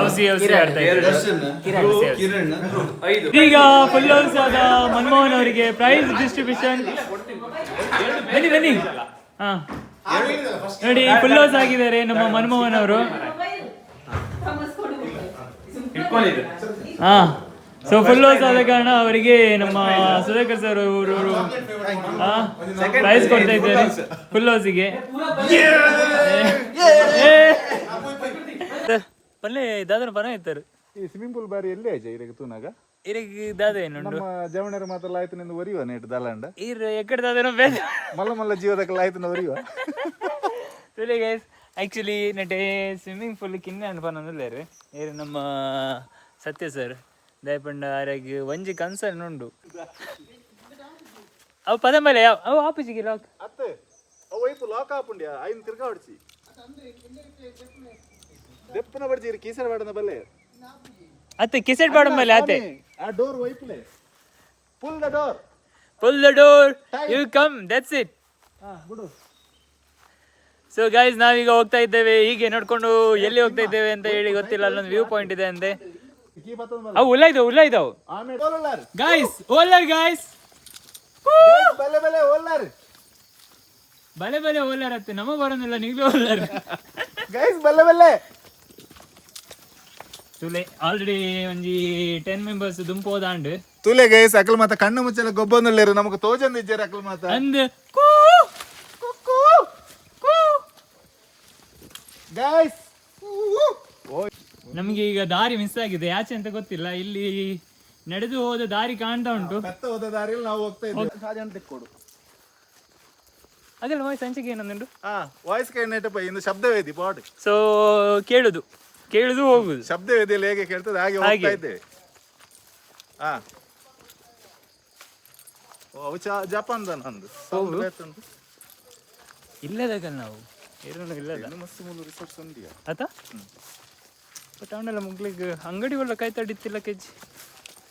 ಔಸಿ ಔಸಿ ಆಡ್ತಾ ಇದ್ದಾರೆ. ಈಗ ಫುಲ್ ಹೌಸ್ ಆದ ಮನಮೋಹನ್ ಅವರಿಗೆ ಪ್ರೈಸ್ ಡಿಸ್ಟ್ರಿಬ್ಯೂಷನ್ ಬನ್ನಿ ಬನ್ನಿ. ಹಾ. ನೋಡಿ ಫುಲ್ ಹೌಸ್ ಆಗಿದ್ದಾರೆ ನಮ್ಮ ಮನಮೋಹನ್ ಅವರು. ಹಾ. ಸೊ ಫುಲ್ ಹೌಸ್ ಆದ ಕಾರಣ ಅವರಿಗೆ ನಮ್ಮ ಸುಧಾಕರ್ ಸರ್ ಅವರು ಪ್ರೈಸ್ ಕೊಡ್ತಾ ಇದ್ದಾರೆ. ಫುಲ್ ಹೌಸಿಗೆ ಪಲ್ಲೆ ದಾದನ ಪರ ಇತ್ತರು ಈ ಸ್ವಿಮ್ಮಿಂಗ್ ಪೂಲ್ ಬಾರಿ ಎಲ್ಲಿ ಆಯ್ತು ಇರಗ ತೂನಾಗ? ಇರಗ ದಾದ ಏನುಂಡು ನಮ್ಮ ಜವಣರ ಮಾತ್ರ ಆಯ್ತು ನಿಂದು ಒರಿಯುವ ನೆಟ್ ದಲಾಂಡ? ಇರ ಎಕಡೆ ದಾದನ ಬೇಜ ಮಲ್ಲ ಮಲ್ಲ ಜೀವದಕ್ಕೆ ಆಯ್ತು ಒರಿಯುವ? ಸರಿ ಗೈಸ್ ಆಕ್ಚುಲಿ ನಟೆ ಸ್ವಿಮ್ಮಿಂಗ್ ಪೂಲ್ ಕಿನ್ನ ಅನ್ಪನೊಂದಿಲ್ಲೇರು ಏರು ನಮ್ಮ ಸತ್ಯ ಸರ್ ದಯಪಂಡ ಆರಾಗಿ ಒಂಜಿ ಕನ್ಸರ್ನ್ ಉಂಡು. ಅವು ಪದ ಮೇಲೆ ಅವು ಆಪೀಸಿಗೆ ಲಾಕ್ ಅತ್ತೆ ಅವು ಐತು ಲಾಕ್ ಆಪುಂಡ್ಯಾ ಐನ್ ತಿರ್ಗಾ ಹೊಡ್ಸಿ. ದೆಪ್ಪನ ಇರಿ ಕೀಸರ ಬಾಡನ ಬಲ್ಲೆ. ಅತ್ತೆ ಕಿಸೆಟ್ ಬಾಡ ಮೇಲೆ ಅತ್ತೆ. ಆ door ವೈಪ್ಲೆ pull the door pull the door you come that's it ಹಾ ಬಿಡು. ಸೊ ಗೈಸ್ ನಾವೀಗ ಹೋಗ್ತಾ ಇದ್ದೇವೆ. ಹೀಗೆ ನೋಡ್ಕೊಂಡು ಎಲ್ಲಿ ಹೋಗ್ತಾ ಇದ್ದೇವೆ ಅಂತ ಹೇಳಿ ಗೊತ್ತಿಲ್ಲ ಅಲ್ಲೊಂದು ವ್ಯೂ ಪಾಯಿಂಟ್ ಇದೆ ಅಂತೆ ಅವು ಉಲ್ಲ ಇದಾವೆ ಉಲ್ಲ ಇದಾವೆ ಓಲರ್ ಗೈಸ್ ಓಲರ್ ಗಾಯ್ಸ್ ಬಲ್ಲೆ ಬಲ್ಲೆ ಓಲರ್ ಬಲೆ ಬಲೆ ಓಲರ್ ಅತ್ತೆ. ನಮ್ಮ ಬರೋದಿಲ್ಲ ನೀಗ್ಲೂ ಓಲರ್ ಗೈಸ್ ಬಲೆ ಬಲ್ಲೆ. ತುಲೆ ಆಲ್ರೆಡಿ ಒಂಜಿ ಟೆನ್ ಮೆಂಬರ್ಸ್ ದುಂಪು ಹೋದಾಂಡ್ ತುಲೆ ಗೈಸ್ ಅಕಲ್ ಮಾತ ಕಣ್ಣು ಮುಚ್ಚಲ ಗೊಬ್ಬೊಂದುಲ್ಲೇರು ನಮಗೆ ತೋಜಂದ್ ಇಜ್ಜೇರು ಅಕಲ್ ಮಾತ. ಅಂದ್ ಕೂ ಗೈಸ್ ನಮಗೆ ಈಗ ದಾರಿ ಮಿಸ್ ಆಗಿದೆ ಯಾಚೆ ಅಂತ ಗೊತ್ತಿಲ್ಲ ಇಲ್ಲಿ ನಡೆದು ಹೋದ ದಾರಿ ಕಾಣ್ತಾ ಉಂಟು. ಕತ್ತ ಹೋದ ದಾರಿಯಲ್ಲಿ ನಾವು ಹೋಗ್ತಾ ಇದ್ದೇವೆ ಸಾಜನ್ ಕೊಡು. ಅದಲ್ಲ ವಾಯ್ಸ್ ಸಂಚಿಕೆ ಏನಂದುಂಟು ಹಾ ವಾಯ್ಸ್ ಕೇಳಪ್ಪ ಇನ್ನು ಶಬ್ದವೇದಿ ಬಾಡ್ ಸೊ ಕೇಳುದು. ಕೇಳುದು ಹೋಗುದು. ಶಬ್ದವೇದಿಯಲ್ಲಿ ಹೇಗೆ ಕೇಳ್ತದೆ ಹಾಗೆ ಹೋಗ್ತಾ ಹಾಗೆ. ಇದ್ದೇವೆ. ಹಾ ಓ, ಅವು ಜಪಾನ್ದ ನಂದು. ಹೌದು. ಇಲ್ಲದಾಗ ನಾವು. ಏನು ಇಲ್ಲದ. ಇನ್ನು ಮಸ್ತ್ ಮೂಲು ರಿಸೋರ್ಟ್ಸ್ ಉಂಟಿಯ ಆತ ಬಟ್ ಅವನೆಲ್ಲ ಮುಗ್ಲಿಗೆ ಅಂಗಡಿ ಒಳ್ಳೆ ಕೈ ತಡಿತಿಲ್ಲ ಕೆಜಿ.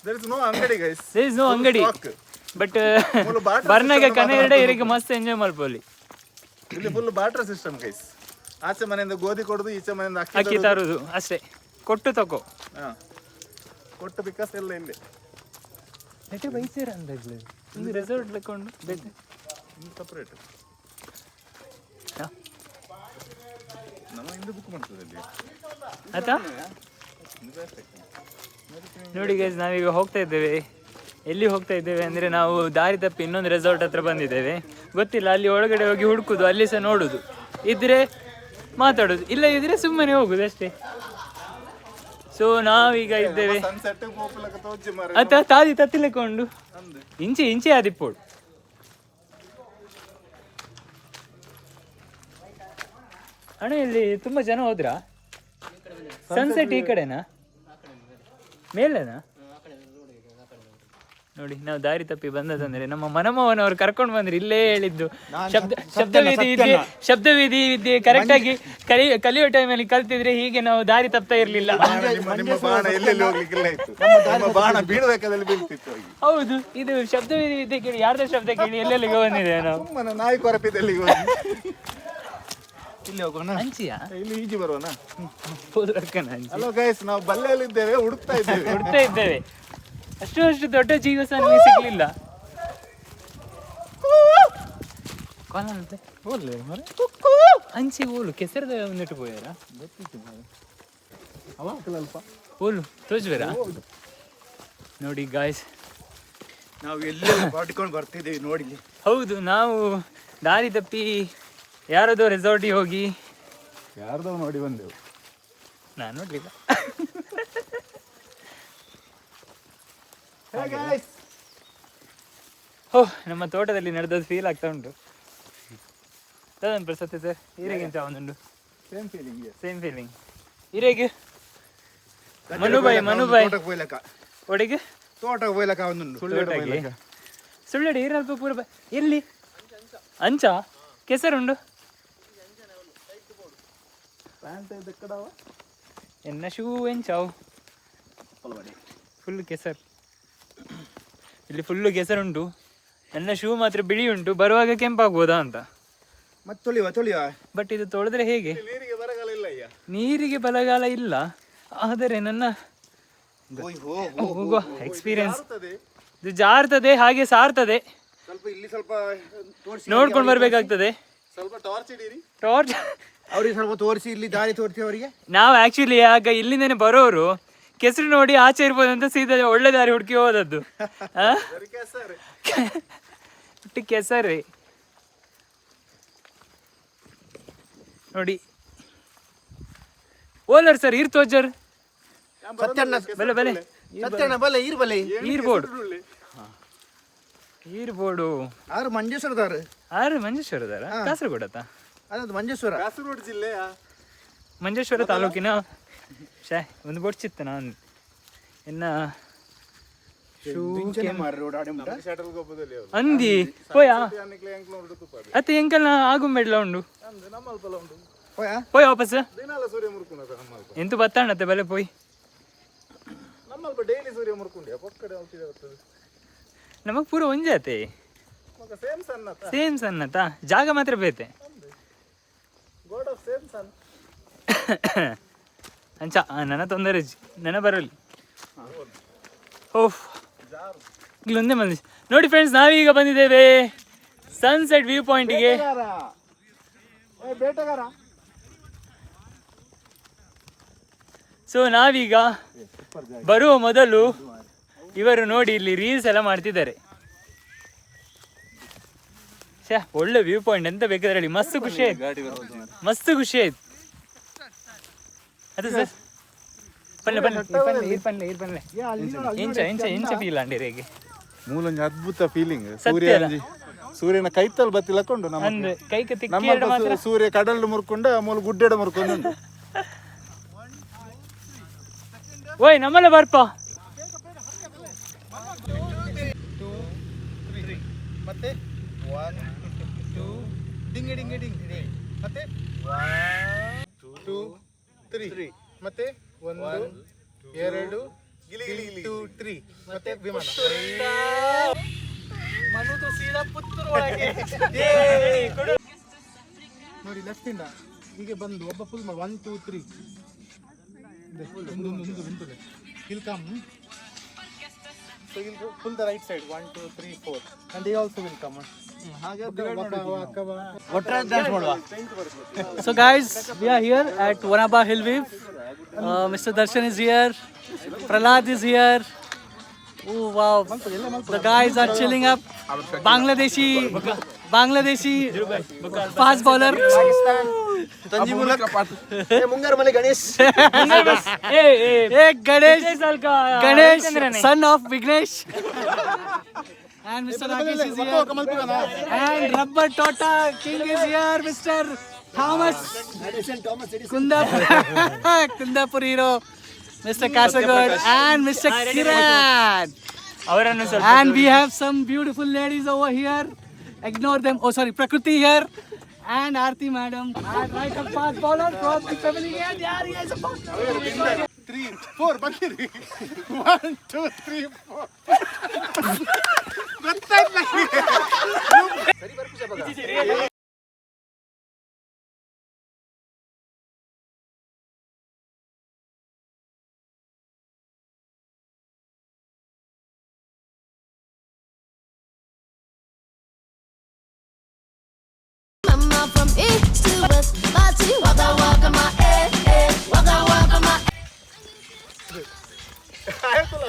ದೇರ್ ಇಸ್ ನೋ ಅಂಗಡಿ ಗೈಸ್ ದೇರ್ ಇಸ್ ನೋ ಅಂಗಡಿ. ಬಟ್ ಮೂಲು ಬರ್ನಾಗ ಕನ್ನಡ ಇರಿಗೆ ಮಸ್ತ್ ಎಂಜಾಯ್ ಮಾಡ್ಬೋಲಿ ಇಲ್ಲಿ ಫುಲ್ ಬಾಟರ್ ಸಿಸ್ಟಮ್ ಗೈಸ್ ಆಚೆ ಮನೆಯಿಂದ ಗೋಧಿ ಕೊಡುದು ಈಚೆ ಮನೆಯಿಂದ ಅಕ್ಕಿ ಅಕ್ಕಿ ತರುದು. ಅಷ್ಟೇ. ಕೊಟ್ಟು ತಗೋ ಹಾ. ಕೊಟ್ಟು ಬಿಕಾಸ್ ಎಲ್ಲ ಇಲ್ಲಿ ನೆಟ್ಟೆ ಬೈಸೇರ ಅಂದಾಗ್ಲಿ ಒಂದು ರೆಸಾರ್ಟ್ ಲೆಕ್ಕೊಂಡು ಬೇಕು ಸಪ್ರೇಟ್ ಹಾ. ನಮ್ಮ ಹಿಂದೆ ಬುಕ್ ಮಾಡ್ತದೆ ಇಲ್ಲಿ ಆಯ್ತಾ? ನೋಡಿ ಗೈಸ್ ನಾವೀಗ ಹೋಗ್ತಾ ಇದ್ದೇವೆ. ಎಲ್ಲಿ ಹೋಗ್ತಾ ಇದ್ದೇವೆ ಅಂದ್ರೆ ನಾವು ದಾರಿ ತಪ್ಪಿ ಇನ್ನೊಂದು ರೆಸಾರ್ಟ್ ಹತ್ರ ಬಂದಿದ್ದೇವೆ. ಗೊತ್ತಿಲ್ಲ ಅಲ್ಲಿ ಒಳಗಡೆ ಹೋಗಿ ಹುಡುಕುದು ಅಲ್ಲಿ ಸಹ ನೋಡುದು. ಇದ್ರೆ ಮಾತಾಡೋದು. ಇಲ್ಲ ಇದ್ರೆ ಸುಮ್ಮನೆ ಹೋಗುದು ಅಷ್ಟೇ. ಸೊ ನಾವೀಗ ಇದ್ದೇವೆ. ಅತ್ತ ತಾದಿ ತತ್ತಿಲೆಕೊಂಡು ಇಂಚೆ ಇಂಚೆ ಆದಿಪ್ಪೋಡು ಅಣ್ಣ ಇಲ್ಲಿ ತುಂಬಾ ಜನ ಹೋದ್ರಾ? ಸನ್ಸೆಟ್ ಈ ಕಡೆನಾ? ಮೇಲೆನಾ? ನೋಡಿ ನಾವು ದಾರಿ ತಪ್ಪಿ ಬಂದದಂದ್ರೆ ನಮ್ಮ ಮನಮೋಹನ್ ಅವರು ಕರ್ಕೊಂಡು ಬಂದ್ರಿ ಇಲ್ಲೇ ಹೇಳಿದ್ದು. ಶಬ್ದ ಶಬ್ದವಿಧಿ ವಿದ್ಯೆ ಶಬ್ದವಿಧಿ ವಿದ್ಯೆ ಕರೆಕ್ಟ್ ಆಗಿ ಕಲಿ ಕಲಿಯೋ ಟೈಮಲ್ಲಿ ಕಲ್ತಿದ್ರೆ ಹೀಗೆ ನಾವು ದಾರಿ ತಪ್ತಾ ಇರ್ಲಿಲ್ಲ. ಹೌದು ಇದು ಶಬ್ದವಿಧಿ ವಿದ್ಯೆ ಕೇಳಿ ಯಾರ್ದ ಶಬ್ದ ಕೇಳಿ ಎಲ್ಲೆಲ್ಲಿಗೆ ಬಂದಿದೆ ನಾವು. ನಾಯಿ ಕೊರಪಿದಲ್ಲಿ ಹೋಗಿ ಇಲ್ಲಿ ಹೋಗೋಣ. ಹಂಚಿಯಾ? ಇಲ್ಲಿ ಈಜಿ ಬರೋಣ ಹಲೋ ಗೈಸ್ ನಾವು ಬಲ್ಲೆಯಲ್ಲಿದ್ದೇವೆ ಹುಡುಕ್ತಾ ಇದ್ದೇವೆ. ಹುಡುಕ್ತಾ ಇದ್ದೇವೆ. ಅಷ್ಟು ಅಷ್ಟು ದೊಡ್ಡ ಜೀವ ಸಹ ನನಗೆ ಸಿಗ್ಲಿಲ್ಲ. ಹಂಚಿ ಓಲು ಕೆಸರದ ಒಂದಿಟ್ಟು ಪೋಯಾರ ಅವ ಅಲ್ಪ. ಓಲು ನೋಡಿ ಗಾಯ್ಸ್ ನಾವು ಎಲ್ಲೆಲ್ಲ ಹೊಡ್ಕೊಂಡು ಬರ್ತಿದ್ದೀವಿ ನೋಡಿ. ಹೌದು ನಾವು ದಾರಿ ತಪ್ಪಿ ಯಾರದೋ ರೆಸಾರ್ಟಿಗೆ ಹೋಗಿ ಯಾರದೋ ನೋಡಿ ಬಂದೆವು. ನಾನು ನೋಡ್ಲಿಲ್ಲ. ಹೋ ನಮ್ಮ ತೋಟದಲ್ಲಿ ನಡೆದದ್ದು ಫೀಲ್ ಆಗ್ತಾ ಉಂಟು. ತದನ್ ಪ್ರಸತ್ತೆ ಸರ್ ಹೀರೆಗಿಂತ ಒಂದುಂಟು? ಸೇಮ್ ಫೀಲಿಂಗ್ ಸೇಮ್ ಫೀಲಿಂಗ್ ಹೀರೆಗೆ? ಮನುಬಾಯಿ ಮನುಬಾಯಿ. ಒಡೆಗೆ? ತೋಟಕ್ಕೆ ಹೋಯ್ಲಕ ಒಂದುಂಟು ಸುಳ್ಳಡಿ ಹೀರಲ್ಪ ಪೂರ ಎಲ್ಲಿ? ಅಂಚ. ಕೆಸರುಂಡು ಎನ್ನ ಶೂ ಎಂಚಾವು ಫುಲ್ ಕೆಸರು. ಇಲ್ಲಿ ಫುಲ್ಲು ಕೆಸರುಂಟು. ನನ್ನ ಶೂ ಮಾತ್ರ ಬಿಳಿ ಉಂಟು ಬರುವಾಗ ಕೆಂಪಾಗ್ಬೋದಾ ಅಂತ. ಮತ್ತೆ ತೊಳಿವ ತೊಳಿವ ಬಟ್ ಇದು ತೊಳೆದ್ರೆ ಹೇಗೆ? ನೀರಿಗೆ ಬರಗಾಲ ಇಲ್ಲ ಅಯ್ಯ ನೀರಿಗೆ ಬಲಗಾಲ ಇಲ್ಲ. ಆದರೆ ನನ್ನ ಹೋಗುವ ಎಕ್ಸ್ಪೀರಿಯನ್ಸ್ ಇದು ಜಾರ್ತದೆ ಹಾಗೆ ಸಾರ್ತದೆ. ಸ್ವಲ್ಪ ಇಲ್ಲಿ ಸ್ವಲ್ಪ ನೋಡ್ಕೊಂಡು ಬರ್ಬೇಕಾಗ್ತದೆ. ಸ್ವಲ್ಪ ಟಾರ್ಚ್ ಇಡೀರಿ. ಟಾರ್ಚ್ ಅವ್ರಿಗೆ ಸ್ವಲ್ಪ ತೋರಿಸಿ ಇಲ್ಲಿ ದಾರಿ ತೋರಿಸಿ ಅವರಿಗೆ. ನಾವು ಆಕ್ಚುಲಿ ಆಗ ಇಲ್ಲಿಂದನೇ ಬರೋರು ಕೆಸರು ನೋಡಿ ಆಚೆ ಇರ್ಬೋದು ಅಂತ ಸೀದಾ ಒಳ್ಳೆ ದಾರಿ ಹುಡುಕಿ ಹೋದದ್ದು. ಕೆಸರೇ. ನೋಡಿ. ಓಲರ್ ಸರ್ ಇರ್ ತೋಜರ್ ಸತ್ಯಣ್ಣ ಬಲೆ ಬಲೆ. ಸತ್ಯಣ್ಣ ಬಲೆ ಈರ್ ಬಲೆ. ಈರ್ಬೋರ್ಡ್ ಈರ್ಬೋರ್ಡು ಆರು ಮಂಜೇಶ್ವರದವ್ರು. ಆರು ಮಂಜೇಶ್ವರದಾರ ಕಾಸರಗೋಡತ್ತ? ಅದು ಮಂಜೇಶ್ವರ. ಕಾಸರಗೋಡು ಜಿಲ್ಲೆಯ? ಮಂಜೇಶ್ವರ ತಾಲೂಕಿನ? ಶೇ ಒಂದು ಬಡ್ಸಿತ್ತು ನಾನು. ಇನ್ನ ಅಂದಿ ಪೋಯಾ? ಅತ್ತೆ ಎಂಕಲ್ನ ಆಗುಂಬೆಡ್ಲ ಉಂಡು? ಪೋಯ್? ವಾಪಸ್? ಎಂತು ಬತ್ತಾಣತ್ತೆ ಬಲೆ ಪೋಯ್. ನಮಗ್ ಪೂರ ಒಂಜೆ ಅತ್ತೆ? ಸೇಮ್ ಸಣ್ಣ ಸನ್ನತ ಜಾಗ ಮಾತ್ರ ಬೇತೆ. ಗೋಡ್ ಆಫ್ ಸೇಮ್ ಸನ್ ಅಂಚ ನನ್ನ ತೊಂದರೆ ಜಿ. ನನ್ನ ಬರಲಿ. ಓಹ್. ಇಲ್ಲೊಂದೇ ಮಂದಿ ನೋಡಿ ಫ್ರೆಂಡ್ಸ್ ನಾವೀಗ ಬಂದಿದ್ದೇವೆ. ಸನ್ಸೆಟ್ ವ್ಯೂ ಪಾಯಿಂಟ್ಗೆ ಸೊ ನಾವೀಗ ಬರುವ ಮೊದಲು ಇವರು ನೋಡಿ ಇಲ್ಲಿ ರೀಲ್ಸ್ ಎಲ್ಲ ಮಾಡ್ತಿದ್ದಾರೆ. ಶ್ಯಾ ಒಳ್ಳೆ ವ್ಯೂ ಪಾಯಿಂಟ್ ಎಂತ ಬೇಕಾದ್ರೆ ಹೇಳಿ ಮಸ್ತ್ ಖುಷಿ ಆಯ್ತು. ಮಸ್ತ್ ಖುಷಿ ಆಯ್ತು. ಅದೇ ಸರ್? ಪಲ್ಲೆ ಪಲ್ಲೆ ಈ ಪಲ್ಲೆ ಈ ಪಲ್ಲೆ ಈ ಪಲ್ಲೆ ಇಂಚ ಇಂಚ ಫೀಲ್ ಹೇಗೆ? ಮೂಲೊಂಜಿ ಅದ್ಭುತ ಫೀಲಿಂಗ್ ಸೂರ್ಯ ಸೂರ್ಯನ ಕೈತಲ್ ಬತ್ತಿಲಕೊಂಡು ನಮ್ಮ ಅಂದ್ರೆ ಕೈಗೆ ನಮ್ಮ ಸೂರ್ಯ ಕಡಲ್ ಮುರ್ಕೊಂಡ ಮೂಲ ಗುಡ್ಡೆಡ ಮುರ್ಕೊಂಡು ಓಯ್ ನಮ್ಮಲ್ಲ ಬರ್ಪ. ಮತ್ತೆ? One two ding ding ding ಮತ್ತೆ? ತ್ರೀ ಮತ್ತೆ ಒಂದು ಎರಡು ಟೂ ತ್ರೀ ಮತ್ತೆ ವಿಮಾನ. ನೋಡಿ ಲೆಫ್ಟ್ ಇಂದ ಹೀಗೆ ಬಂದು ಒಬ್ಬ ಫುಲ್ ಮಾಡಿ ಒನ್ ಟೂ ತ್ರೀ ಒಂದು ಒಂದು ಒಂದು ಒಂದು. ಇಲ್ಲಿ come ಸೊ ಇಲ್ಲಿ full the right side one two three four and they also will come ಹಾಗೆ ಒಟ್ಟಾರೆ ಡ್ಯಾನ್ಸ್ ಮಾಡುವ So guys, we are here at Wanaba Hill View. Uh, Mr. Darshan is here. Prahlad is here. Oh wow, the guys are chilling up. Bangladeshi, Bangladeshi fast bowler. तंजी मुल्क का part ये Munger मले गणेश ए ए ए Ganesh and Mr. Rakesh here. and Rubber Tota King is here Mr. Thomas Kundapur Kundapur hero. Mr. Kasagod and Mr. Kiran. and we have some beautiful ladies over here. Ignore them. Oh sorry Prakriti here. and Aarti madam. And right of path bowler from the pavilion. Yeah, yes, about three, four, Bakiri. One, two, three, four. सरी बरं तुझ्या बघा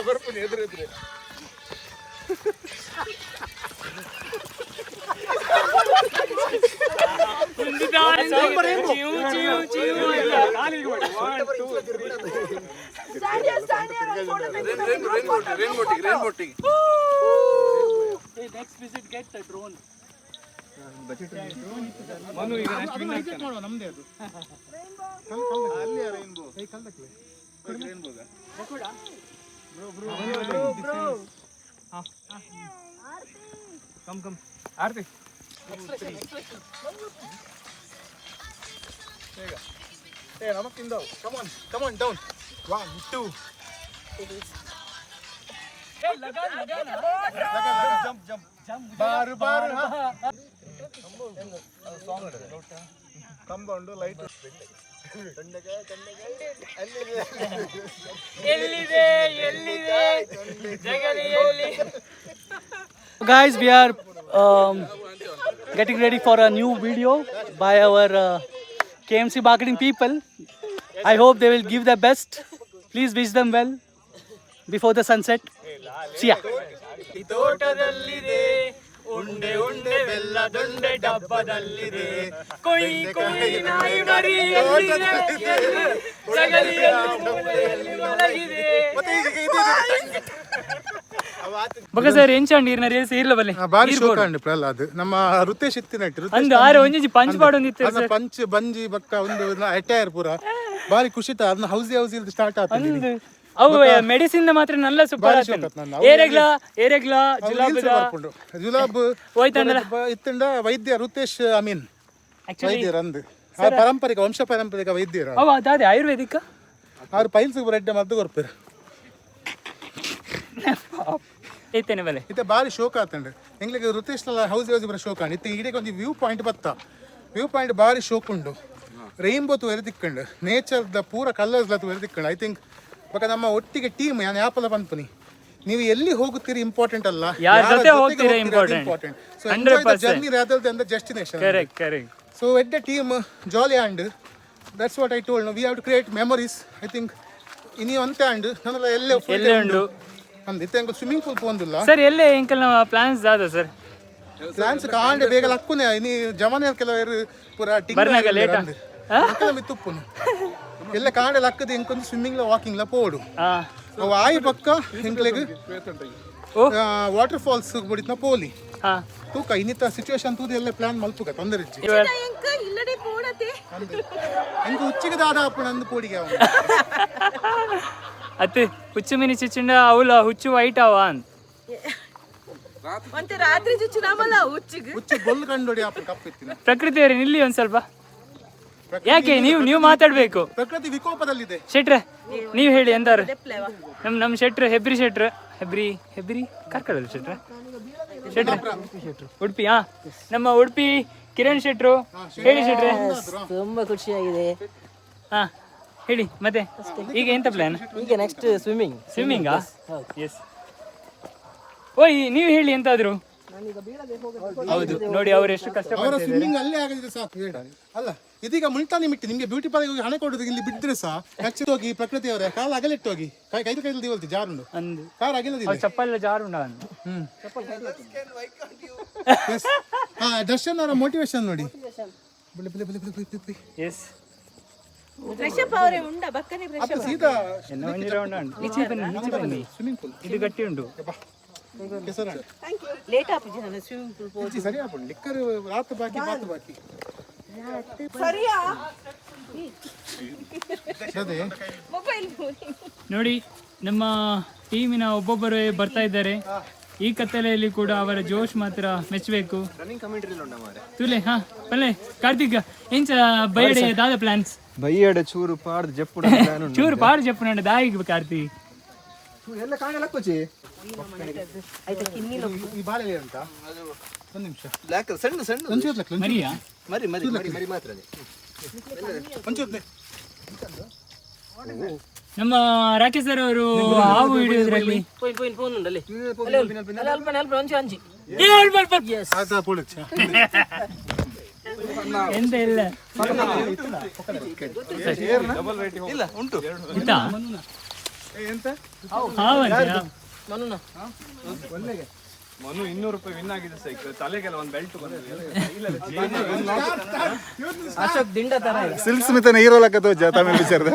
ಬರ್ತೀನಿ ಎದುರು ಎದುರು. Next visit, get the drone. ನಮ್ದೇ ಅದು ಅಲ್ಲಿ ರೈನ್ಬೋ ಕೈ ಕಲ್ದಕ್ಲೆ ರೈನ್ಬೋಗ ಕಮ್ ಕಮ್ ಆರ್ತಿ ಏ ನಮಕ್ಕಿಂದ come on come on down one two jump jump ಬಾರು ಬಾರು ಕಂಬ ಉಂಡು ಲೈಟ್ ಎಲ್ಲಿದೆ ಎಲ್ಲಿದೆ ಜಗಲಿ ಎಲ್ಲಿ Guys, we are um, getting ready for a new video by our uh, KMC marketing people. I hope they will give their best. Please wish them well before the sunset. See ya. ಉಂಡೆ ಉಂಡೆ ಬೆಲ್ಲ ದೊಂಡೆ ಡಬ್ಬದಲ್ಲಿದೆ. ಕೊಯ್ ಕೊಯ್ ನಾಯಿ ಮರಿ. ಬೊಕ sir ಎಂಚಾಂಡ್ ಇರ್ನ race ಇರ್ಲ ಬಲ್ಲೆ ಬಾರಿ ಶೋಕ ಅಂಡ್ ಪ್ರಹ್ಲಾದ್. ನಮ್ಮ ರುತೇಶ್ ಇತ್ತಿನಟ್ಟಿ ಅಂದ ಆರೆ ಒಂಜಿ ಪಂಚ್ ಪಾಡೊಂದಿತ್ತೆ ಸರ್. ಪಂಚ್ ಬಂಜಿ ಬಕ್ಕ ಒಂದು ಅಟೈರ್ ಪೂರ. ಬಾರಿ ಖುಷಿತ ಅದನ್ನ ಹೌಸಿ ಹೌಸಿ ಸ್ಟಾರ್ಟ್ ಆಗ್ತದೆ ಅಂದು ಅವು ಮೆಡಿಸಿನ್ ಮಾತ್ರ ನಲ್ಲ ಸೂಪರ್. ಏರೆಗ್ಲ ಏರೆಗ್ಲ ಜುಲಾಬದ ಜುಲಾಬ್ ಹೋಯ್ತಂದ್ರ ಇತ್ತಂಡ ವೈದ್ಯ ರುತೇಶ್ ಅಮೀನ್. ಆಕ್ಚುಲಿ ವೈದ್ಯರು ಅಂದು ಆ ಪಾರಂಪರಿಕ ವಂಶ ಪಾರಂಪರಿಕ ವೈದ್ಯರು ಅವ ಅದಾದೆ ಆಯುರ್ವೇದಿಕ? ಅವ್ರು ಪೈಲ್ಸ್ ರೆಡ್ಡೆ ಮದ್ದು ಕೊರ್ಪಿರ ಇತ್ತೇನೆ ಬಲೆ ಇತ್ತೆ ಬಾರಿ ಶೋಕ ಆತಂಡ. ಎಂಗ್ಲಿಗೆ ರುತೇಶ್ ಹೌಸ್ ಹೌಸ್ ಬರ ಶೋಕ. ಇತ್ತೆ ಇಡೀಗೆ ಒಂದು ವ್ಯೂ ಪಾಯಿಂಟ್ ಬತ್ತ. ವ್ಯೂ ಪಾಯಿಂಟ್ ಬಾರಿ ಶೋಕುಂಡು. ಉಂಡು ರೈನ್ಬೋ ತುವೆರೆ ತಿಕ್ಕಂಡು ನೇಚರ್ ದ ಪೂರ ಕಲರ್ಸ್ ಲ ತುವೆರೆ ತಿಕ್ಕಂಡು ಐ ಥಿಂಕ್ ಬಕ ನಮ್ಮ ಒಟ್ಟಿಗೆ ಟೀಮ್ ನಾನು ಯಾಪಲ್ಲ ಬಂದ್ಪನಿ ನೀವು ಎಲ್ಲಿ ಹೋಗುತ್ತೀರಿ ಇಂಪಾರ್ಟೆಂಟ್ ಅಲ್ಲ ಯಾರ್ ಜೊತೆ ಹೋಗ್ತೀರಾ. So enjoy the 100%. journey rather than the destination. Correct correct So at the team, jolly and that's what I told. No, we have to create memories. I ಇನಿ ಒನ್ ಅಂಡ್ ನನಲ್ಲ ಎಲ್ಲ ಎಲ್ಲ ಉಂಡು ಅಂದ್ ಇತ್ತೆ ಸ್ವಿಮ್ಮಿಂಗ್ ಪೂಲ್ ಪೋಂದಿಲ್ಲ sir ಎಲ್ಲ uncle ನಮ್ಮ ಪ್ಲಾನ್ಸ್ ದಾದ ಸರ್ ಪ್ಲಾನ್ಸ್ ಕಾಂಡೆ ಬೇಗ ಲಕ್ಕುನೆ ಇನಿ ಜಮಾನೆ ಕೆಲವರು ಪೂರ ಬರ್ನಾಗ ಲೇಟ್ ಅಂದ್ ಆ? ಮಿತ್ತುಪ್ಪುನು ಎಲ್ಲ ಕಾಂಡೆ ಲಕ್ಕದ ಇಂಕೊಂದು ಸ್ವಿಮ್ಮಿಂಗ್ ಲ ವಾಕಿಂಗ್ ಲ ಪೋಡು. ಆಯಿ ಪಕ್ಕ ಓ. ವಾಟರ್ ಫಾಲ್ಸ್ ಬಿಡಿತ್ನ ಪೋಲಿ. ಹಾ. ತೂಕ ಇನ್ನಿತ ಸಿಚುವೇಶನ್ ತೂದು ಎಲ್ಲ ಪ್ಲಾನ್ ಮಲ್ಪುಗ ತೊಂದರೆ ಇಜ್ಜಿ. ಹೆಂಗ ಇಂಕ ಉಚ್ಚಿಗೆ ದಾದ ಅಪ್ಪ ನಂದು ಪೋಡಿಗೆ ಅವನು ಅತ್ತೆ ಹುಚ್ಚು ಮಿನಿ ಚಿಚ್ಚುಂಡ ಅವಲ ಹುಚ್ಚು ವೈಟ್ ಅವ ಅಂತ. ಮತ್ತೆ ರಾತ್ರಿ ಚುಚ್ಚಿನಾಮಲ್ಲ ಹುಚ್ಚಿಗೆ. ಹುಚ್ಚು ಗೊಲ್ಲು ಕಂಡೋಡಿ ಅಪ್ಪ ಕಪ್ಪಿತ್ತಿನ. ಪ್ರಕೃತಿ ಅವರೇ ನಿಲ್ಲಿ ಒಂದ್ ಸ್ವಲ್ಪ. ಯಾಕೆ? ನೀವು ನೀವು ಮಾತಾಡ್ಬೇಕು. ಪ್ರಕೃತಿ ವಿಕೋಪದಲ್ಲಿದೆ. ಶೆಟ್ರೆ ನೀವು ಹೇಳಿ ಎಂದಾರು? ನಮ್ ನಮ್ ಶೆಟ್ರ್ ಹೆಬ್ರಿ ಶೆಟ್ರ್ ಹೆಬ್ರಿ ಹೆಬ್ರಿ? ಕಾರ್ಕಡಲ್ ಶೆಟ್ರ? ಶೆಟ್ರ ಉಡುಪಿ ಹಾ? ನಮ್ಮ ಉಡುಪಿ ಕಿರಣ್ ಶೆಟ್ರು. ಹೇಳಿ ಶೆಟ್ರೆ. ತುಂಬಾ ಖುಷಿಯಾಗಿದೆ. ಹಾ ಹೇಳಿ ಮತ್ತೆ? ಈಗ ಎಂತ ಪ್ಲಾನ್ ಈಗ ನೆಕ್ಸ್ಟ್ ಸ್ವಿಮ್ಮಿಂಗ್ ಸ್ವಿಮ್ಮಿಂಗಾ ಎಸ್ ಓಯ್ ನೀವು ಹೇಳಿ ಎಂತಾದ್ರು? ಹೌದು. ನೋಡಿ ಅವ್ರು ಎಷ್ಟು ಕಷ್ಟ ಅಲ್ಲೇ ಆಗಿದೆ ಸಾಕು ಅಲ್ಲ ಇದೀಗ ಮುಲ್ತಾನಿ ಮಿಟ್ಟಿ ನಿಮ್ಗೆ ಬ್ಯೂಟಿ ಪಾರ್ಲರ್ ಹೋಗಿ ಹಣ ಕೊಡೋದು ಇಲ್ಲಿ ಬಿದ್ದರೆ ಸಹ ಆಕ್ಚುಲಿ ಹೋಗಿ ಪ್ರಕೃತಿ ಅವರೇ ಕಾಲ ಅಗಲಿಟ್ಟು ಹೋಗಿ. ಕೈ ಕೈದು ಕೈದು ದಿವಲ್ತಿ ಜಾರುಂಡು ಅಂದು ಕಾರ್ ಅಗಲದಿಲ್ಲ ಚಪ್ಪಲ್ಲ ಜಾರುಂಡ ಅಂದು. ಹಾ ದರ್ಶನ್ ಅವರ ಮೋಟಿವೇಶನ್ ನೋಡಿ. ಬಿಳಿ ಬಿಳಿ ಬಿಳಿ ಬಿಳಿ ಬಿಳಿ. ಎಸ್ ಇದು ಗಟ್ಟಿ ಉಂಟು ಕೆಸರ ಲೇಟ್ ಆಪುಜಿ ನಾನು ಸ್ವಿಮ್ಮಿಂಗ್ ಪೂಲ್ ಸರಿ ಆಪುಂಡು ಲಿಕ್ಕರ್ ರಾತ್ ಬಾಕಿ ಬಾತ್ ಬಾಕಿ. ನೋಡಿ. ನಮ್ಮ ಟೀಮಿನ ಒಬ್ಬೊಬ್ಬರು ಬರ್ತಾ ಇದ್ದಾರೆ. ಈ ಕತ್ತಲೆಯಲ್ಲಿ ಕೂಡ ಅವರ ಜೋಶ್ ಮಾತ್ರ ಮೆಚ್ಚಬೇಕು. ತುಲೆ ಹಾ ಪಲ್ಲೆ ಕಾರ್ತಿಕ್ ಎಂಚ ಬೈಡೆ ದಾದ ಪ್ಲಾನ್ಸ್ ಬೈಯಡ ಚೂರು ಪಾಡ್ದು ಜಪ್ಪು ಚೂರು ಪಾಡ್ ಜಪ್ಪು ನಂಡ ದಾಯಿ ಕಾರ್ತಿ ಎಲ್ಲ ಕಾಣಲ್ಲ ಈ ಬಾಳೆ ಅಂತ ಒಂದು ನಿಮಿಷ. ಸಣ್ಣ ಸಣ್ಣ. ಮರಿ ಮರಿ ಮರಿ ಮರಿ ಮಾತ್ರ ನಮ್ಮ ರಾಕೇಶ್ ಸರ್ ಅವರು ಹಾವು ಹಿಡಿಯೋದ್ರಲ್ಲಿ. ಎಂತ ಇಲ್ಲ. ಇಲ್ಲ ಉಂಟು. ಎಂತ? ಹಾವು ಮನು ಇನ್ನೂರು ರೂಪಾಯಿ ವಿನ್ ಆಗಿದೆ ಸೈಕ್ ತಲೆಗೆಲ್ಲ ಒಂದು ಬೆಲ್ಟ್ ಬಂದಿದೆ. ಅಶೋಕ್ ದಿಂಡ ತರ ಸಿಲ್ಕ್ ಸ್ಮಿತನ ಹೀರೋ ಲೆಕ್ಕ ತೋಜ ತಮಿಳ್ ವಿಚಾರದ